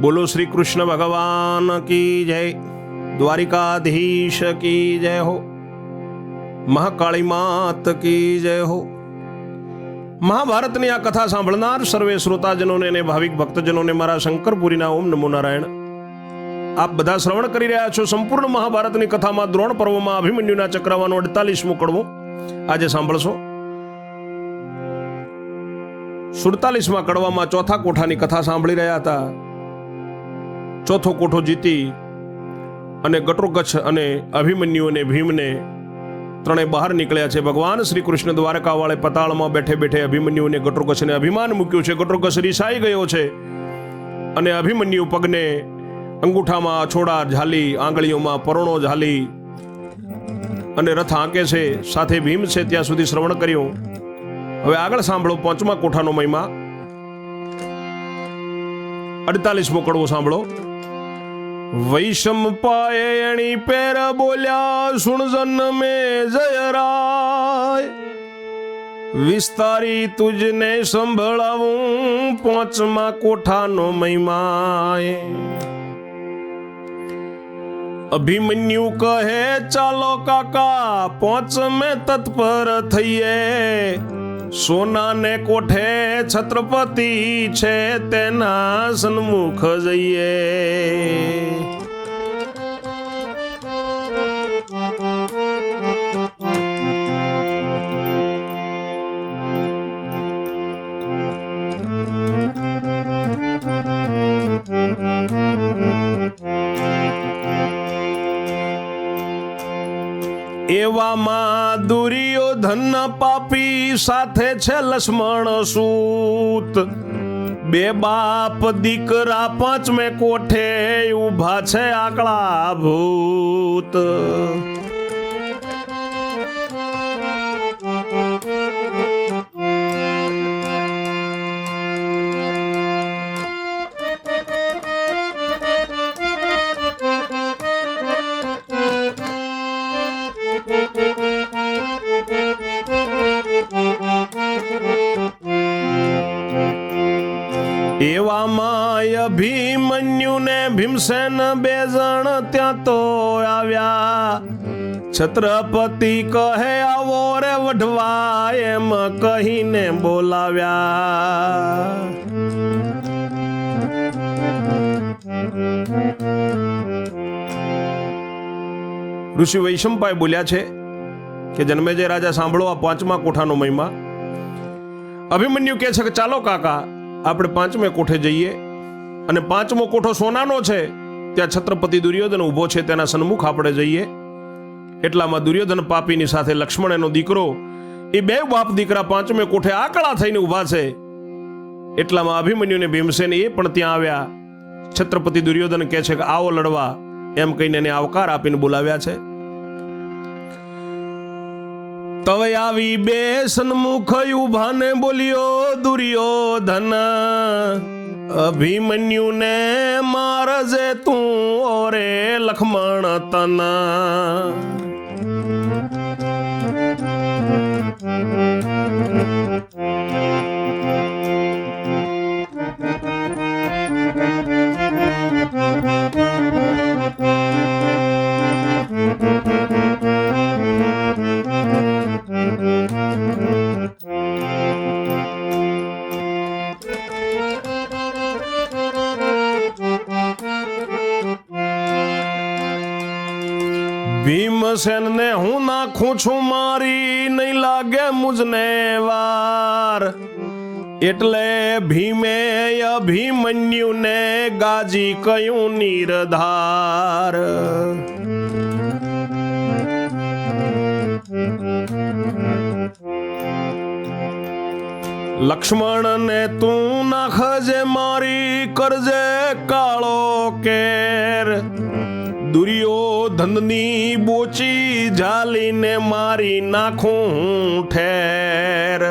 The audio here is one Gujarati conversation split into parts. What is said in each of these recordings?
બોલો શ્રી કૃષ્ણ ભગવાન કી જય, દ્વારિકાધીશ કી જય હો, મહાકાળી માત કી જય હો. મહાભારતની આ કથા સાંભળનાર સર્વે શ્રોતાજનોને અને ભાવિક ભક્તજનોને મારા શંકરપુરીના ઓમ નમો નારાયણ. આપ બધા શ્રવણ કરી રહ્યા છો સંપૂર્ણ મહાભારતની કથામાં દ્રોણ પર્વમાં અભિમન્યુના ચક્રવાનો અડતાલીસમો કડવો. આજે સાંભળશો. સુડતાલીસમાં કડવામાં ચોથા કોઠાની કથા સાંભળી રહ્યા હતા. ચોથો કોઠો જીતી અને ગટોકચ્છ અને અભિમન્યુ અને ભીમને ત્રણેય બહાર નીકળ્યા છે. ભગવાન શ્રી કૃષ્ણ દ્વારકાવાળે પતાળમાં બેઠે બેઠે અભિમન્યુને અને ગટોકચ્છને અભિમાન મૂક્યું છે. ગટરોગચ્છ રીસાઈ ગયો છે અને અભિમન્યુ પગને અંગૂઠામાં છોડા ઝાલી, આંગળીઓમાં પરોણો ઝાલી અને રથ આંકે છે. સાથે ભીમ છે ત્યાં સુધી શ્રવણ કર્યું. હવે આગળ સાંભળો પાંચમા કોઠાનો મહિમા. અડતાલીસમો કડવો સાંભળો. વૈષમ પાયે એણી પેર બોલ્યા સુણજન મે જયરાય વિસ્તારી તુજને સંભળાવું પાંચમા કોઠાનો મહિમાય અભિમન્યુ કહે, ચાલો કાકા, પાંચમે તત્પર થઈએ. સોનાને કોઠે છત્રપતિ છે તેના સન્મુખ જઈએ. એવામાં દુર્યોધન પાપી સાથે છે લક્ષ્મણ સૂત. બે બાપ દીકરા પાંચમે કોઠે ઊભા છે આકળા ભૂત ભીમસેન બે જણ ત્યાં તો આવ્યા. છત્રપતિ કહે, આવો રે વઢવા એમ કહીને બોલાવ્યા. ઋષિ વૈશંપાય બોલ્યા છે કે જન્મેજય રાજા સાંભળો આ પાંચમા કોઠાનો મહિમા. અભિમન્યુ કહે છે કે, ચાલો કાકા, આપણે પાંચમે કોઠે જઈએ. અને પાંચમો કોઠો સોનાનો છે. ત્યાં છત્રપતિ દુર્યોધન ઊભો છે, તેના સન્મુખ આપણે જઈએ. એટલામાં દુર્યોધન પાપીની સાથે લક્ષ્મણ એનો દીકરો, એ બે બાપ દીકરા પાંચમે કોઠે આકળા થઈને ઊભા છે. એટલામાં અભિમન્યુને ભીમસેન એ પણ ત્યાં આવ્યા. છત્રપતિ દુર્યોધન કહે છે કે, આવો લડવા. એમ કહીને એને આવકાર આપીને બોલાવ્યા છે. તવે આવી બે સન્મુખ ઉભાને બોલ્યો, દુર્યોધન અભિમન્યુ ને મારજે તું ઓરે લખમણ તના. ભીમસેન હું છું મારી, નહીં લાગે મુજને વાર. એટલે ભીમે અભિમન્યુ ને ગાજી કયું નિરધાર. લક્ષ્મણ ને તું નાખજે મારી, કરજે કાળો કેર. દુર્યોધનની બોચી જાલીને મારી નાખું ઠેર.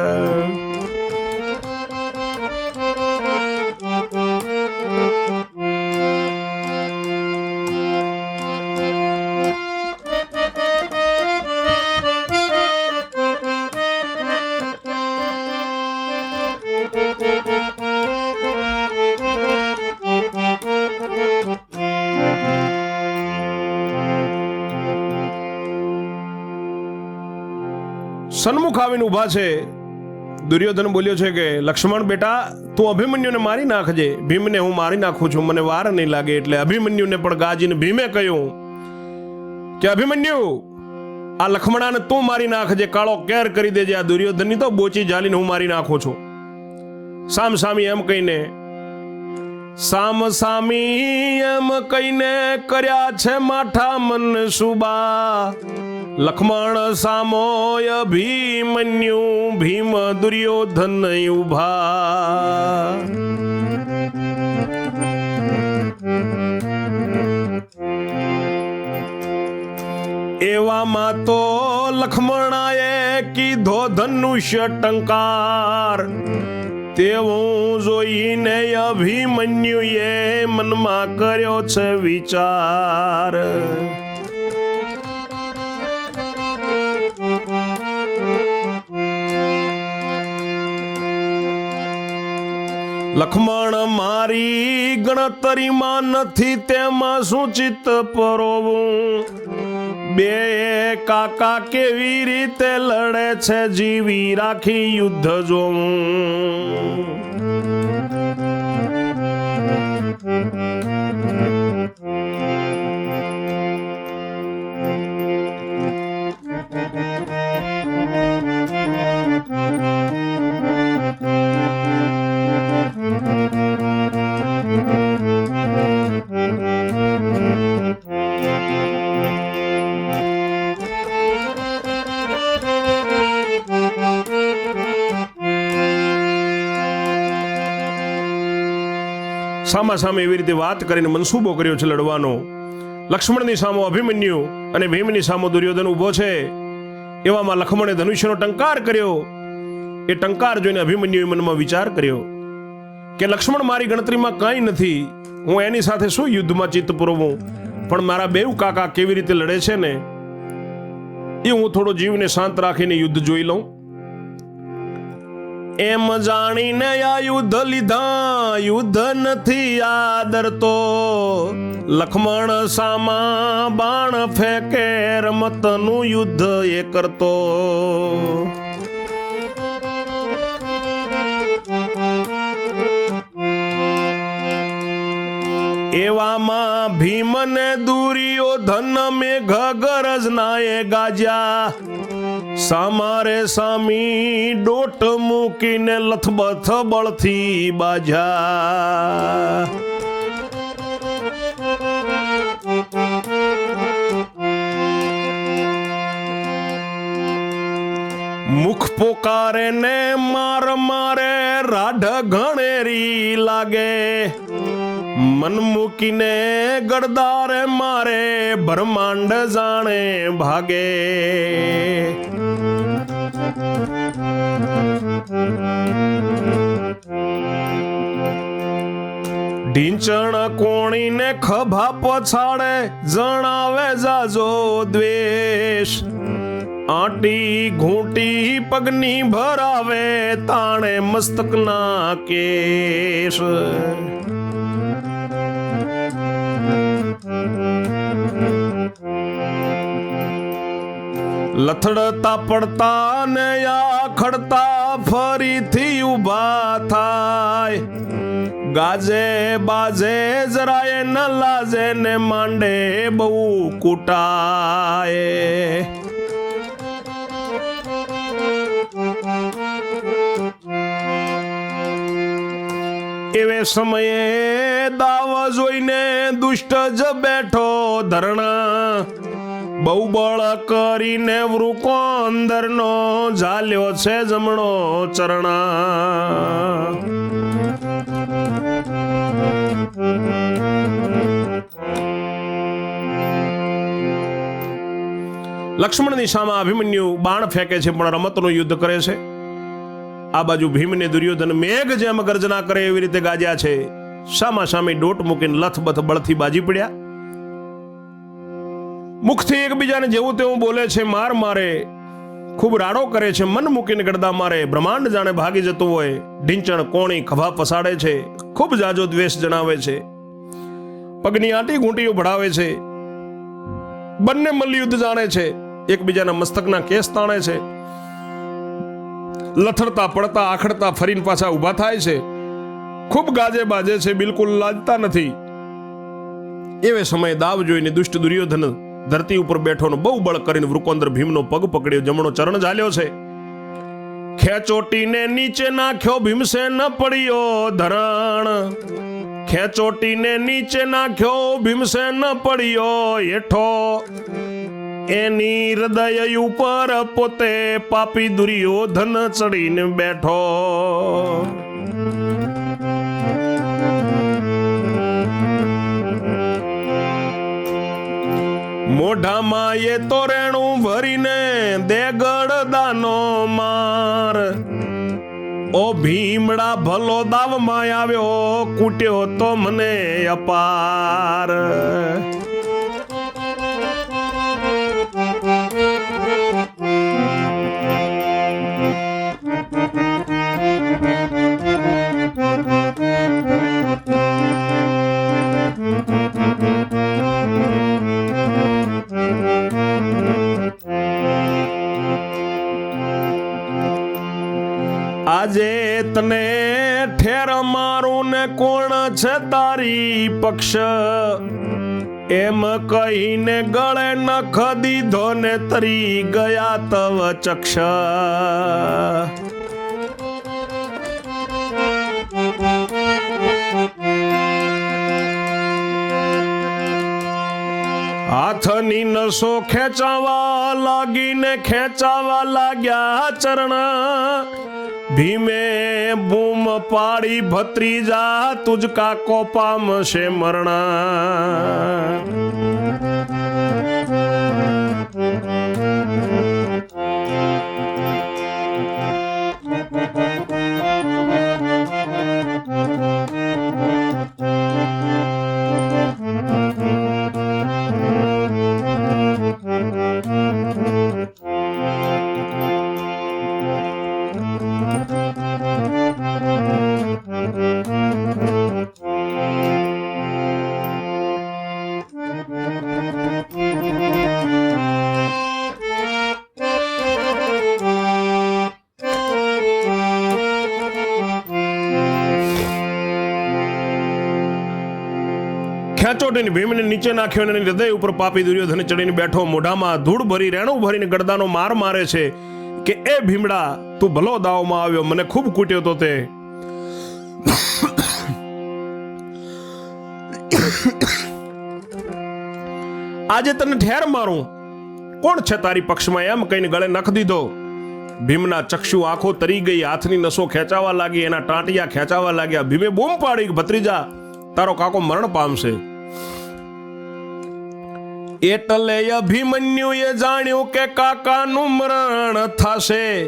સન્મુખ આવીને ઊભા છે. દુર્યોધન બોલ્યો છે કે, લક્ષ્મણ બેટા, તું અભિમન્યુને મારી નાખજે. ભીમને હું મારી નાખું છું. મને વાર નહીં લાગે એટલે અભિમન્યુને પણ ગાજીને ભીમે કહ્યું કે, અભિમન્યુ, આ લક્ષ્મણાને તું મારી નાખજે. કાળો કેર કરી દેજે. આ દુર્યોધનની તો બોચી જાલીને હું મારી નાખું છું. સામ સામી એમ કહીને, સામ સામી એમ કહીને કર્યા છે માઠા મન સુબા લક્ષ્મણ સામોય ભીમન્યુ ભીમ દુર્યોધન ઊભા. એવામાં તો લખમણાએ કીધો ધનુષ્ય ટંકાર. તેવું જોઈને અભિમન્યુએ મનમાં કર્યો છે વિચાર. લક્ષ્મણ મારી ગણતરીમાં નથી તેમાં શું ચિત્ત પરોવું? બે કાકા કેવી રીતે લડે છે? જીવી રાખી યુદ્ધ જોવું. સામા સામે એવી રીતે વાત કરીને મનસૂબો કર્યો છે લડવાનો. લક્ષ્મણની સામો અભિમન્યુ અને ભીમની સામો દુર્યોધન ઊભો છે. એવામાં લખમણે ધનુષ્યનો ટંકાર કર્યો. એ ટંકાર જોઈને અભિમન્યુએ મનમાં વિચાર કર્યો કે લક્ષ્મણ મારી ગણતરીમાં કાંઈ નથી. હું એની સાથે શું યુદ્ધમાં ચિત્ત પુરવું? પણ મારા બેઉ કાકા કેવી રીતે લડે છે ને? એ હું થોડો જીવને શાંત રાખીને યુદ્ધ જોઈ લઉં. એમ જાણીને આ યુદ્ધ લીધા, યુદ્ધ નથી આદરતો લખમણ સામા બાણ ફેંકે, રમતનું યુદ્ધ એ કરતો. એવામાં ભીમને દુર્યોધન મેઘ ગરજ એ ગાજ્યા. સામારે સામી ડોટ મૂકીને લથબથ બળથી બાજા. મુખ પોકારે ને માર મારે રાઢ ઘણેરી લાગે. મન મૂકીને ગડદારે મારે બ્રહ્માંડ જાણે ભાગે. ઢીંચણ કોણીને ખભા પછાડે જણાવે જાજો દ્વેષ. આટી ઘૂંટી પગની ભરાવે તાણે મસ્તકના કેશ. લથડતા પડતા ને આખડતા ફરીથી ઊભા થાય. ગાજે બાજે જરાય ન લાજે ને માંડે બહુ કૂટાય. એવે સમયે દાવ જોઈને દુષ્ટ જ બેઠો ધરણા. બહુ બળ કરીને વૃકો અંદરનો ઝાલ્યો છે જમણો ચરણા. લક્ષ્મણની દિશામાં અભિમન્યુ બાણ ફેંકે છે પણ રમતનું યુદ્ધ કરે છે. આ બાજુ ભીમને દુર્યોધન મેઘ જેમ ગર્જના કરે એવી રીતે ગાજ્યા છે. સામા સામે ડોટ મૂકીને લથબથ બળથી બાજી પડ્યા. મુખથી એકબીજાને જેવું તેવું બોલે છે, માર મારે, ખૂબ રાડો કરે છે, મન મૂકીને ગડદા મારે, બ્રહ્માંડ જાણે ભાગી જતું હોય, ઢીંચણ, કોણી, ખભા પસાડે છે, ખૂબ જાજો દ્વેષ જણાવે છે. પગની આંટી ઘૂંટીઓ ભળાવે છે. બંને મલ્લયુદ્ધ જાણે છે, એકબીજાના મસ્તકના કેસ તાણે છે. લથડતા, પડતા, આખડતા ફરીને પાછા ઊભા થાય છે. ખૂબ ગાજે બાજે છે, બિલકુલ લાજતા નથી. એવે સમયે દાવ જોઈને દુષ્ટ દુર્યોધન ધરતી ઉપર બેઠોનો બહુ બળ કરીને વૃકોંદર ભીમનો પગ પકડ્યો, જમણો ચરણ ઝાલ્યો છે. ખેંચોટીને નીચે નાખ્યો ભીમસેન પડ્યો ધરણ. ખેંચોટીને નીચે નાખ્યો ભીમસેન પડ્યો હેઠો એની હૃદય ઉપર પોતે પાપી દુર્યોધન ચડીને બેઠો. મોઢામાં એ તો રેણું ભરીને દેગડ દાનો માર. ઓ ભીમડા, ભલો દાવમાં આવ્યો, કૂટ્યો તો મને અપાર. છે તારી પક્ષ. એમ કહીને ગળે નખ દીધો ને તરી ગયા તવ ચક્ષ. હાથની નસો ખેંચાવા લાગીને ખેંચાવા લાગ્યા ચરણ. ભીમે બૂમ પાડી ભત્રીજા તુજકા કોપામ છે મરણા. ખેંચોટીને ભીમને નીચે નાખ્યો અને હૃદય ઉપર પાપી દુર્યોધન ચડીને બેઠો. મોઢામાં ધૂળ ભરી રેણું ભરીને ગડદાનો માર મારે છે કે, એ ભીમડા, તું ભલો દાવમાં આવ્યો. મને ખૂબ કૂટ્યો તો તે. આજે તને ઠેર મારું. કોણ છે તારી પક્ષમાં? એમ કહીને ગળે નખ દીધો. ભીમના ચક્ષુ આંખો તરી ગઈ, હાથની નસો ખેંચાવા લાગી, એના ટાંટિયા ખેંચાવા લાગ્યા. ભીમે બૂમ પાડી ભત્રીજા, તારો કાકો મરણ પામશે. એટલે અભિમન્યુએ જાણ્યું કે કાકાનું મરણ થશે.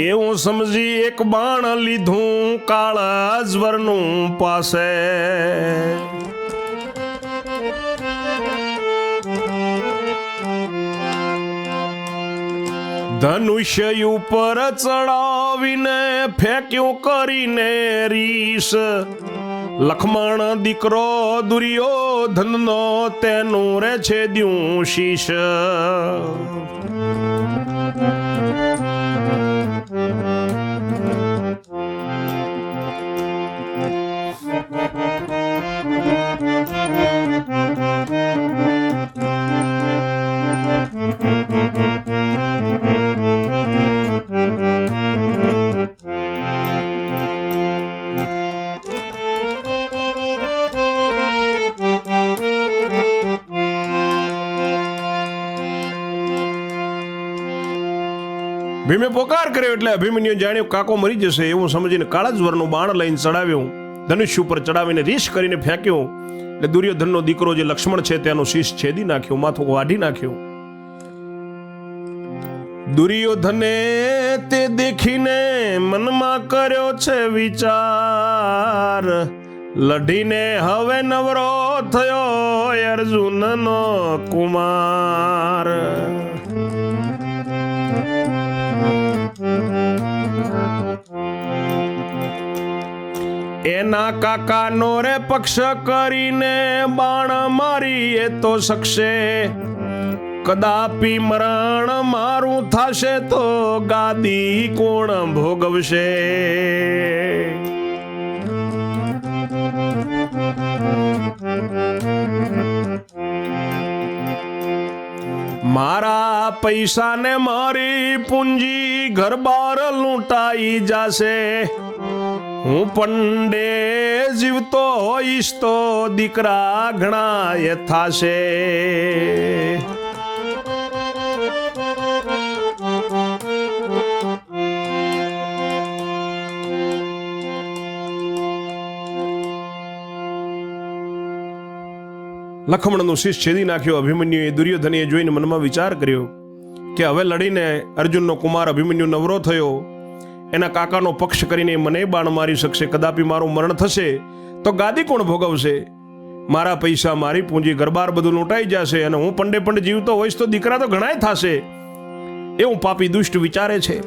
એવું સમજી એક બાણ લીધું કાળા જ્વરનું પાસે. ધનુષ્ય ઉપર ચડાવીને ફેંક્યું કરીને રીસ. લખમણ દીકરો દુર્યોધનનો તેનું રે છે દ્યું શીશ ભીમે પોકાર કર્યો એટલે અભિમન્યુ જાણ્યું, કાકો મરી જશે. એવું સમજીને કાળા જ બાણ લઈને ચડાવ્યું. ધનુષ્ય ઉપર ચડાવીને રીસ કરીને ફેંક્યું. એટલે દુર્યોધનનો દીકરો જે લક્ષ્મણ છે, તેનું શીશ છેદી નાખ્યું, માથું વાઢી નાખ્યું. દુર્યોધને તે દેખીને મનમાં કર્યો છે વિચાર. લઢીને હવે નવરો થયો અર્જુનનો કુમાર. એના કાકાનો રે પક્ષ કરીને બાણ મારી એ તો શકશે કદાપી મરણ મારું થશે તો ગાદી કોણ ભોગવશે? મારા પૈસાને મારી પૂંજી ઘર બાર લૂંટાઈ જાશે. હું પંડે જીવતો હોઈશ તો દીકરા ઘણા એ થાશે. લખમણનું શીશ છેદી નાખ્યો અભિમન્યુએ દુર્યોધનીએ જોઈને મનમાં વિચાર કર્યો કે હવે લડીને અર્જુનનો કુમાર અભિમન્યુ નવરો થયો, એના કાકાનો પક્ષ કરીને મને બાણ મારી શકશે, કદાપી મારું મરણ થશે, તો ગાદી કોણ ભોગવશે? મારા પૈસા મારી પૂંજી ગરબાર બધું લૂંટાઈ જશે અને હું પંડે પંડે જીવતો હોઈશ તો દીકરા તો ઘણાય થશે. એવું પાપી દુષ્ટ વિચારે છે.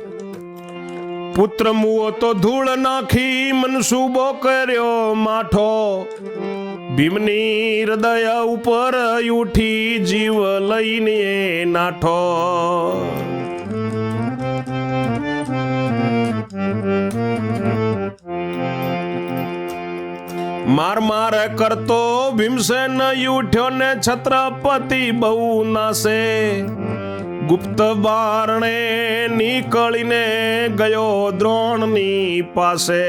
પુત્ર મુઓ તો ધૂળ નાખી મનસુબો કર્યો માઠો. ભીમની હૃદય ઉપર ઉઠી જીવ લઈને નાઠો. માર માર કરતો ભીમસેન ઉઠ્યો ને છત્રપતિ બહુ નાસે ગુપ્ત બારણે નીકળીને ગયો દ્રોણની પાસે.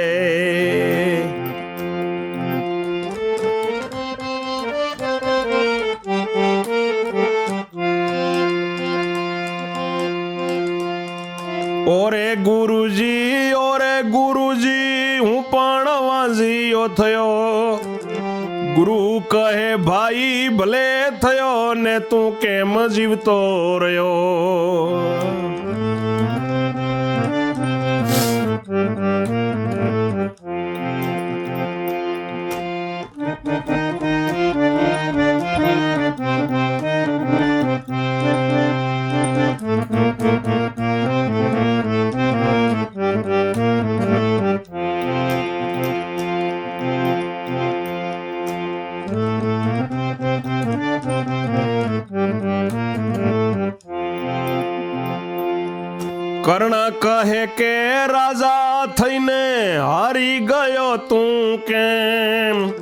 ગુરુજી, ઓરે ગુરુજી, હું પણ વાંઝીઓ થયો. ગુરુ કહે, ભાઈ, ભલે થયો ને તું કેમ જીવતો રહ્યો? કહે કે રાજા થઈને હારી ગયો તું કેમ?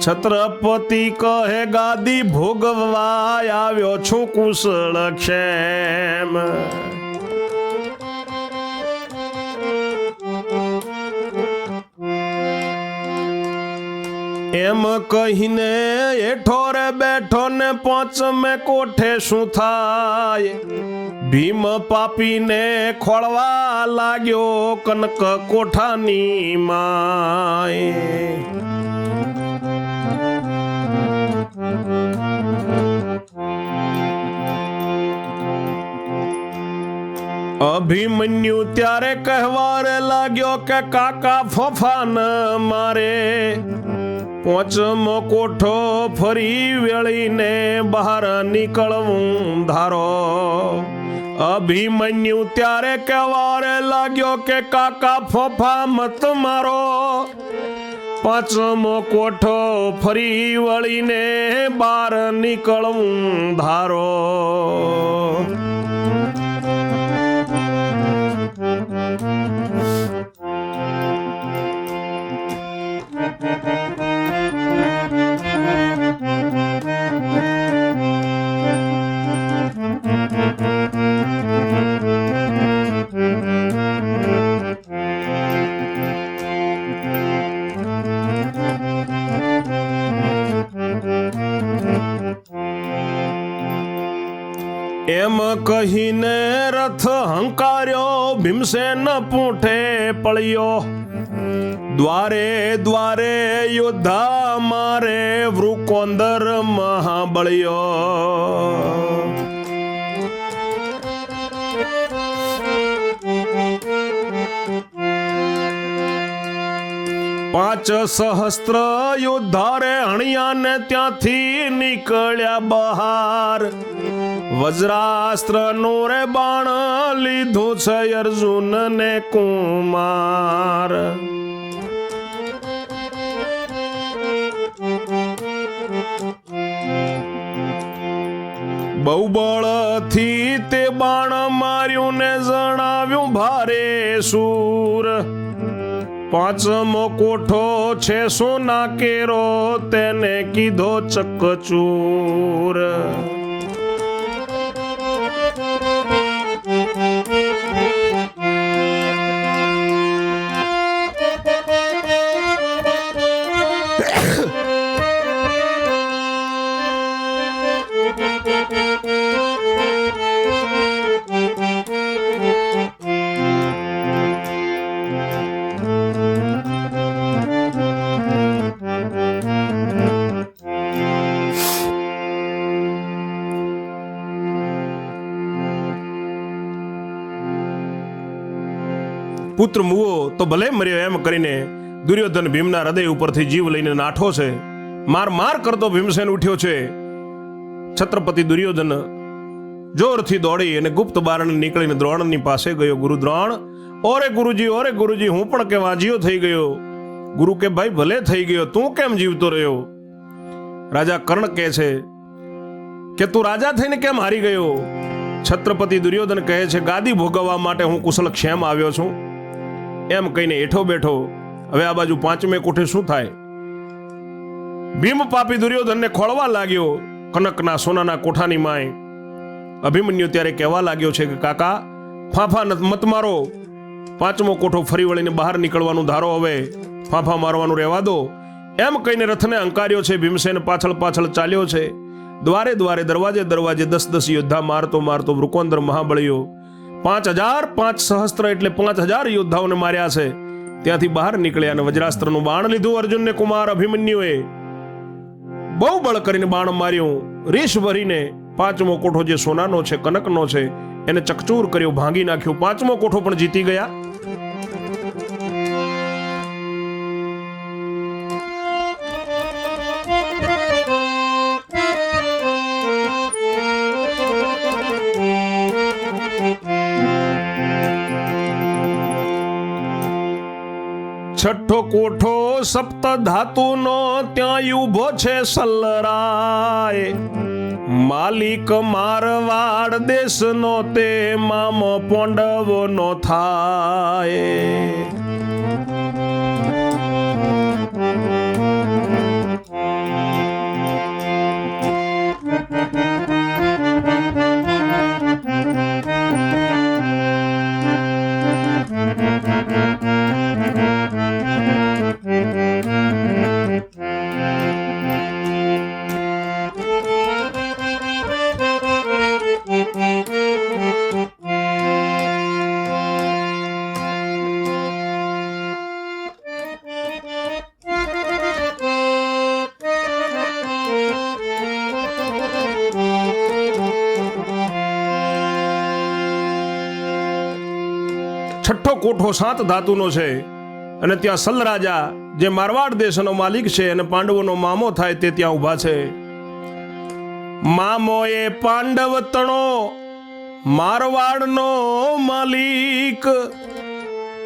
છત્રપતિ કહે, ગાદી ભોગવા આવ્યો છું કુશળ ક્ષેમ. કહીને એઠો રે બેઠો ને પાંચમે કોઠે શું થાય? ભીમ પાપીને ખોળવા લાગ્યો કનક કોઠાની માય. અભિમન્યુ ત્યારે કહેવારે લાગ્યો કે કાકા ફફાન મારે. પોચમો કોઠો ફરી વેળીને બહાર નીકળવું ધારો. અભિમન્યુ ત્યારે કહેવારે લાગ્યો કે, કાકા, ફોફા મત મારો. પાંચમો કોઠો ફરી વળીને બહાર નીકળવું ધારો. કહીને રથ હંકાર્યો, ભીમસેન પૂંઠે પળ્યો. દ્વારે દ્વારે યોદ્ધા મારે, વૃકોંદર મહાબળ્યો. પાંચ સહસ્ત્ર યોદ્ધારે હણિયાને ત્યાંથી નીકળ્યા બહાર. વજ્રાસ્ત્ર નો રે બાણ લીધું છે અર્જુન ને કુમાર. બહુ બળ દૂરથી તે બાણ માર્યું ને જણાવ્યું, ભારે સૂર, પાંચમો કોઠો છે સોના કેરો, તેને કીધો ચકચૂર. પુત્ર મુવો તો ભલે મર્યો એમ કરીને દુર્યોધન ભીમના હૃદય ઉપરથી જીવ લઈને નાઠો છે. માર માર કરતો ભીમસેન ઉઠ્યો છે. છત્રપતિ દુર્યોધન જોરથી દોડી અને ગુપ્ત બારણ નીકળીને દ્રોણની પાસે ગયો. ગુરુ દ્રોણ, ઓરે ગુરુજી ઓરે ગુરુજી, હું પણ કે વાંજીયો થઈ ગયો. ગુરુ કે, ભાઈ, ભલે થઈ ગયો, તું કેમ જીવતો રહ્યો? રાજા કર્ણ કહે છે, કે તું રાજા થઈને કેમ હારી ગયો? છત્રપતિ દુર્યોધન કહે છે, ગાદી ભોગવવા માટે હું કુશલ ક્ષેમ આવ્યો છું. એમ કહીને એઠો બેઠો, હવે આ બાજુ પાંચમે કોઠે શું થાય? ભીમ પાપી દુર્યોધનને ખોળવા લાગ્યો, કનકના સોનાના કોઠાની માય. અભિમન્યુ ત્યારે કહેવા લાગ્યો છે કે, કાકા, ફાંફા મત મારો. પાંચમો કોઠો ફરી વળીને બહાર નીકળવાનું ધારો હવે. ફાંફા મારવાનું રહેવા દો. એમ કહીને રથને અંકાર્યો છે, ભીમસેન પાછળ પાછળ ચાલ્યો છે. દ્વારે દ્વારે દરવાજે દરવાજે દસ દસ યોદ્ધા મારતો મારતો વૃકોંદર મહાબળીઓ પાંચ હજાર પાંચ સહસ્ત્ર એટલે પાંચ હજાર યોદ્ધાઓને માર્યા છે. ત્યાંથી બહાર નીકળ્યા અને વજ્રાસ્ત્રનું બાણ લીધું અર્જુનને કુમાર અભિમન્યુએ. બહુ બળ કરીને બાણ માર્યું. રીશ ભરીને પાંચમો કોઠો જે સોનાનો છે, કનકનો છે, એને ચકચૂર કર્યો, ભાંગી નાખ્યો. પાંચમો કોઠો પણ જીતી ગયા. છઠ્ઠો કોઠો સપ્ત ધાતુનો ત્યાં ઊભો છે સલરાય. માલિક મારવાડ દેશનો તે મામો પોંડવનો થાય. છઠ્ઠો કોઠો સાત ધાતુનો છે. અને ત્યાં સલરાજા જે મારવાડ દેશનો માલિક છે અને પાંડવોનો મામો થાય તે ત્યાં ઊભા છે. મામો એ પાંડવ તણો, મારવાડનો માલિક.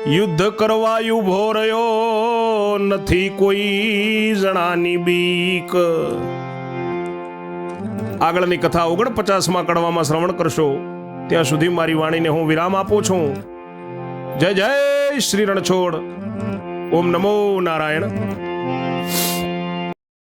યુદ્ધ કરવા ઊભો રહ્યો નથી કોઈ જણાની બીક. આગળની કથા ઓગણપચાસમાં કડવામાં શ્રવણ કરશો. ત્યાં સુધી મારી વાણીને હું વિરામ આપું છું. જય જય શ્રી રણછોડ ઓમ નમો નારાયણ